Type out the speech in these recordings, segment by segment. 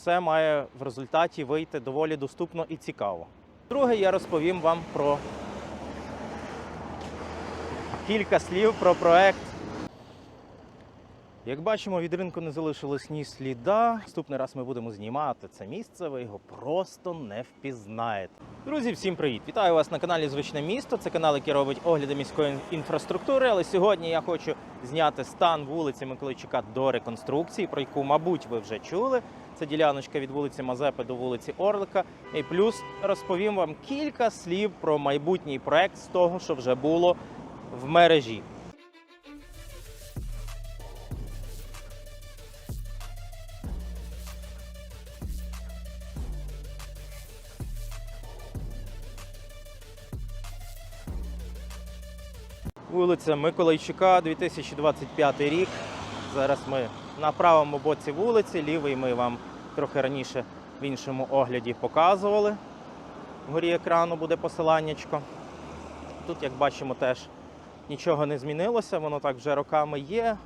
все має в результаті вийти доволі доступно і цікаво. Друге, я розповім вам про кілька слів про проект. Як бачимо, від ринку не залишилось ні сліда. Наступний раз ми будемо знімати це місце, ви його просто не впізнаєте. Друзі, всім привіт! Вітаю вас на каналі Звичне місто. Це канал, який робить огляди міської інфраструктури. Але сьогодні я хочу зняти стан вулиці Миколайчука до реконструкції, про яку, мабуть, ви вже чули. Це діляночка від вулиці Мазепи до вулиці Орлика. І плюс розповім вам кілька слів про майбутній проект з того, що вже було в мережі. Вулиця Миколайчука, 2025 рік. Зараз ми на правому боці вулиці, лівий ми вам трохи раніше в іншому огляді показували. Вгорі екрану буде посиланнячко. Тут, як бачимо, теж нічого не змінилося, воно так вже роками є.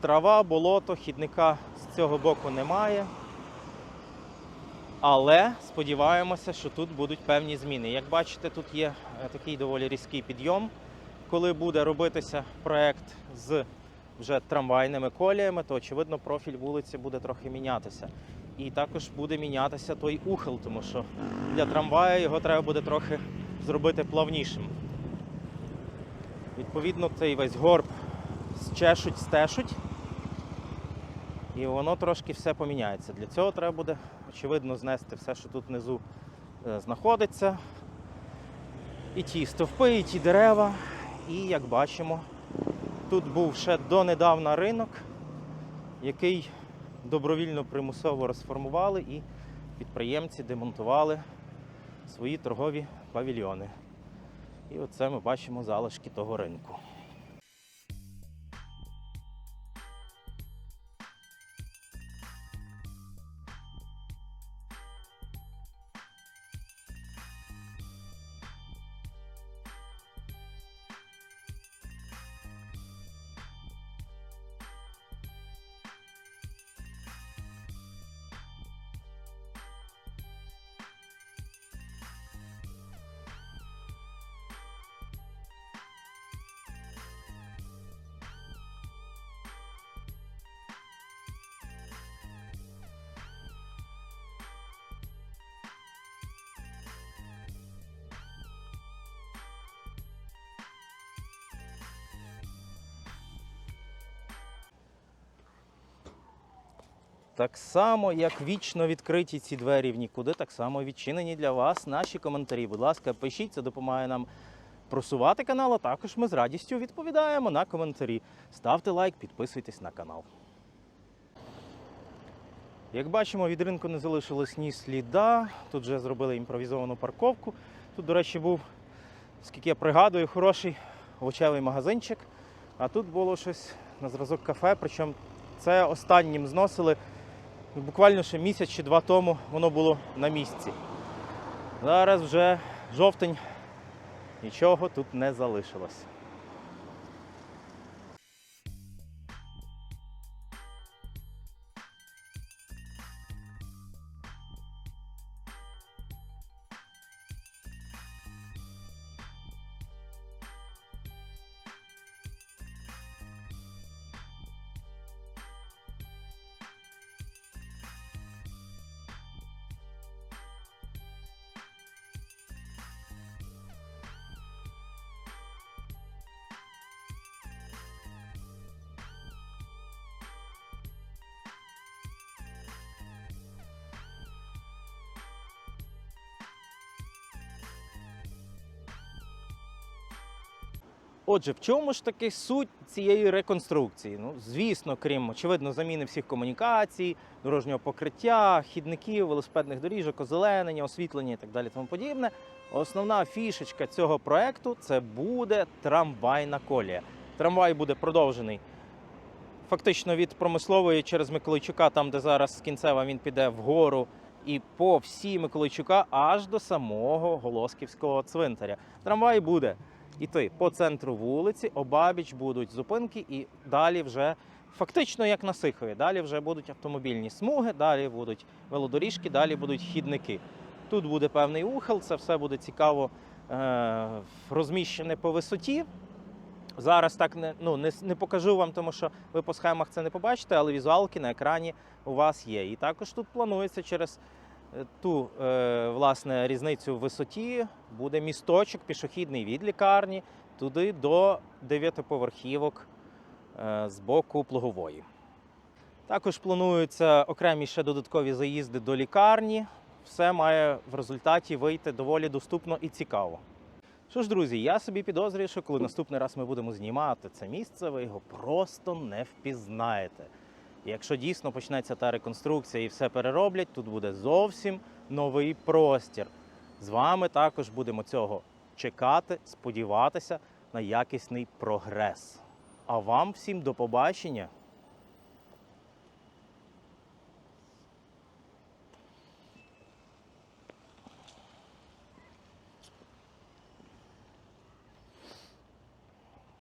Трава, болото, хідника з цього боку немає. Але сподіваємося, що тут будуть певні зміни. Як бачите, тут є е, такий доволі різкий підйом. Коли буде робитися проект з вже трамвайними коліями, то очевидно профіль вулиці буде трохи мінятися. І також буде мінятися той ухил, тому що для трамвая його треба буде трохи зробити плавнішим. Відповідно, цей весь горб зчешуть, стешуть, і воно трошки все поміняється. Для цього треба буде, очевидно, знести все, що тут внизу е, знаходиться. І ті стовпи, і ті дерева. І як бачимо, тут був ще донедавна ринок, який добровільно примусово розформували і підприємці демонтували свої торгові павільйони. І оце ми бачимо залишки того ринку. Так само, як вічно відкриті ці двері в нікуди, так само відчинені для вас наші коментарі. Будь ласка, пишіть, це допомагає нам просувати канал, а також ми з радістю відповідаємо на коментарі. Ставте лайк, підписуйтесь на канал. Як бачимо, від ринку не залишилось ні сліда. Тут вже зробили імпровізовану парковку. Тут, до речі, був, скільки я пригадую, хороший овочевий магазинчик. А тут було щось на зразок кафе, причому це останнім зносили буквально ще місяць чи два тому воно було на місці. Зараз вже жовтень, нічого тут не залишилось. Отже, в чому ж таки суть цієї реконструкції? Ну, звісно, крім очевидно, заміни всіх комунікацій, дорожнього покриття, хідників, велосипедних доріжок, озеленення, освітлення і так далі. Тому подібне. Основна фішечка цього проекту це буде трамвайна колія. Трамвай буде продовжений фактично від промислової через Миколайчука, там де зараз кінцева він піде вгору. І по всій Миколайчука аж до самого Голосківського цвинтаря. Трамвай буде іти по центру вулиці, обабіч будуть зупинки, і далі вже фактично як на Сихові. Далі вже будуть автомобільні смуги, далі будуть велодоріжки, далі будуть хідники. Тут буде певний ухил, це все буде цікаво е, розміщене по висоті. Зараз так не, ну, не, не покажу вам, тому що ви по схемах це не побачите, але візуалки на екрані у вас є. І також тут планується через ту е, власне, різницю в висоті буде місточок пішохідний від лікарні туди до дев'ятиповерхівок е, з боку плугової. Також плануються окремі ще додаткові заїзди до лікарні. Все має в результаті вийти доволі доступно і цікаво. Що ж, друзі, я собі підозрюю, що коли наступний раз ми будемо знімати це місце, ви його просто не впізнаєте. Якщо дійсно почнеться та реконструкція і все перероблять, тут буде зовсім новий простір. З вами також будемо цього чекати, сподіватися на якісний прогрес. А вам всім до побачення!